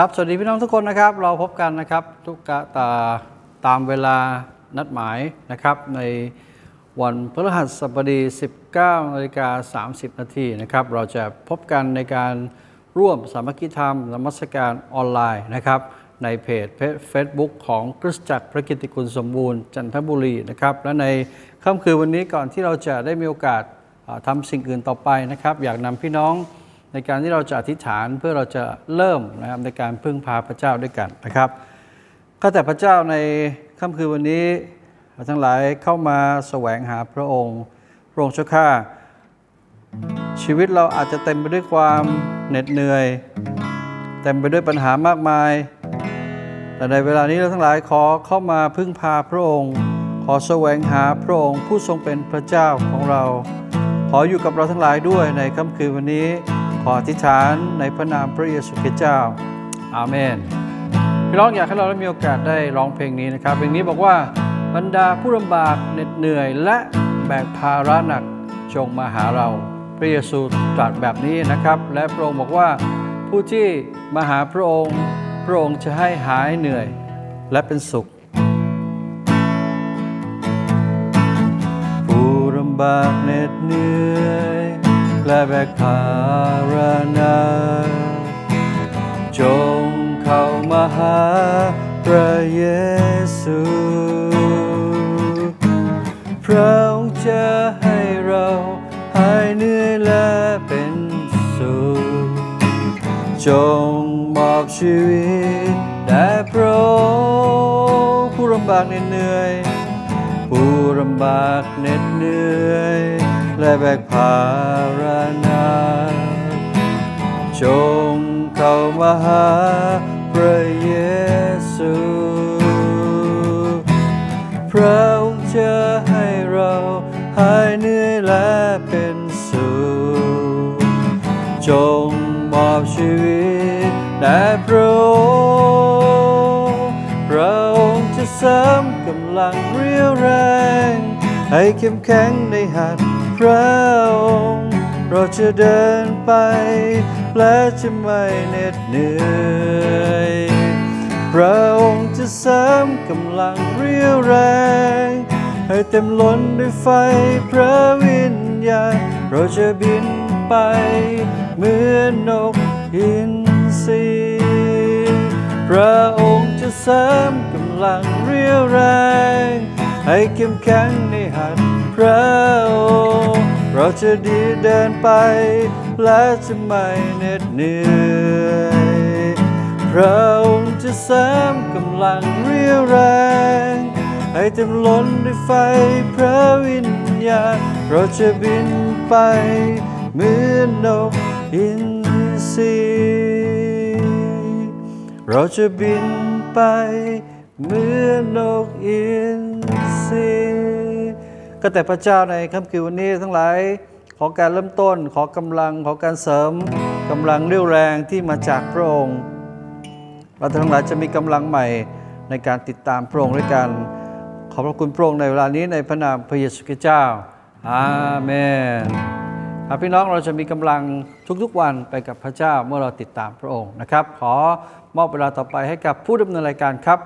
ครับ สวัสดีพี่น้องทุกคนนะครับ เราพบกันนะครับ ทุกตาตามเวลานัดหมายนะครับ ในวันพฤหัสบดี 19นาฬิกา30 นาทีนะครับ เราจะพบกันในการร่วมสามัคคีธรรมนมัสการออนไลน์นะครับ ในเพจเฟซบุ๊กของคริสตจักรพระกิตติคุณสมบูรณ์จันทบุรีนะครับ และในค่ำคืนวันนี้ก่อนที่เราจะได้มีโอกาสทำสิ่งอื่นต่อไปนะครับ อยากนำพี่น้อง ในการที่เราจะอธิษฐานเพื่อเราจะเริ่มนะครับในการพึ่งพาพระเจ้าด้วยกันนะครับข้าแต่พระเจ้าในค่ำคืนวันนี้เราทั้งหลายเข้ามาแสวงหาพระองค์พระองค์เจ้าข้าชีวิตเราอาจจะเต็มไปด้วยความเหน็ดเหนื่อย เต็มไปด้วยปัญหามากมาย แต่ในเวลานี้เราทั้งหลายขอเข้ามาพึ่งพาพระองค์ ขอแสวงหาพระองค์ผู้ทรงเป็นพระเจ้าของเรา ขออยู่กับเราทั้งหลายด้วยในค่ำคืนวันนี้ ออธิษฐานในพระนามพระเยซูคริสต์เจ้า อาเมน พี่น้องอยากให้เราได้มีโอกาสได้ร้องเพลงนี้นะครับ เพลงนี้บอกว่าบรรดาผู้ลำบากเหน็ดเหนื่อยและแบกภาระหนักจงมาหาเรา พระเยซูตรัสแบบนี้นะครับ และพระองค์บอกว่าผู้ที่มาหาพระองค์พระองค์จะให้หายเหนื่อยและเป็นสุข ผู้ลำบากเหน็ดเหนื่อย และแบกภาระนักจงเข้ามาหาพระเยซูพระองค์จะให้เราหายเหนื่อยและเป็นสุขจงมอบชีวิตแด่พระองค์ผู้ลำบากเน็ดเหนื่อยผู้ลำบากเหน็ดเหนื่อย และแบกภาระนักจงเข้ามาหาพระเยซู พระองค์จะให้เราหายเหนื่อยและเป็นสุขจงมอบชีวิตแด่พระองค์พระองค์จะเสริมกำลังเรียวแรง ให้เข้มแข็งในหัตถ์ พระองค์เราจะเดินไป และจะไม่เหน็ดเหนื่อยพระองค์จะเสริมกำลังเรียวแรง ให้เต็มล้นด้วยไฟพระวิญญาณเราจะบินไป เหมือนนกอินทรีพระองค์จะเสริมกำลังเรียวแรง ให้เข้มแข็งในหัตถ์พระ เราจะดีเดินไป และจะไม่เหน็ดเหนื่อยพระองค์จะเสริมกำลังเรียวแรง ให้เต็มล้นด้วยไฟพระวิญญาณเราจะบินไปเหมือนนกอินทรีเราจะบินไปเหมือนนกอินทรี ก็แต่พระเจ้าในค่ำคืนวันนี้ทั้งหลายขอการเริ่มต้น ขอกำลังขอการเสริมกำลังเรี่ยวแรงที่มาจากพระองค์ เราทั้งหลายจะมีกำลังใหม่ในการติดตามพระองค์ด้วยกัน ขอบพระคุณพระองค์ในเวลานี้ในพระนามพระเยซูคริสต์เจ้า อาเมนครับพี่น้องเราจะมีกำลังทุกๆวันไปกับพระเจ้าเมื่อเราติดตามพระองค์นะครับ ขอมอบเวลาต่อไปให้กับผู้ดำเนินรายการครับ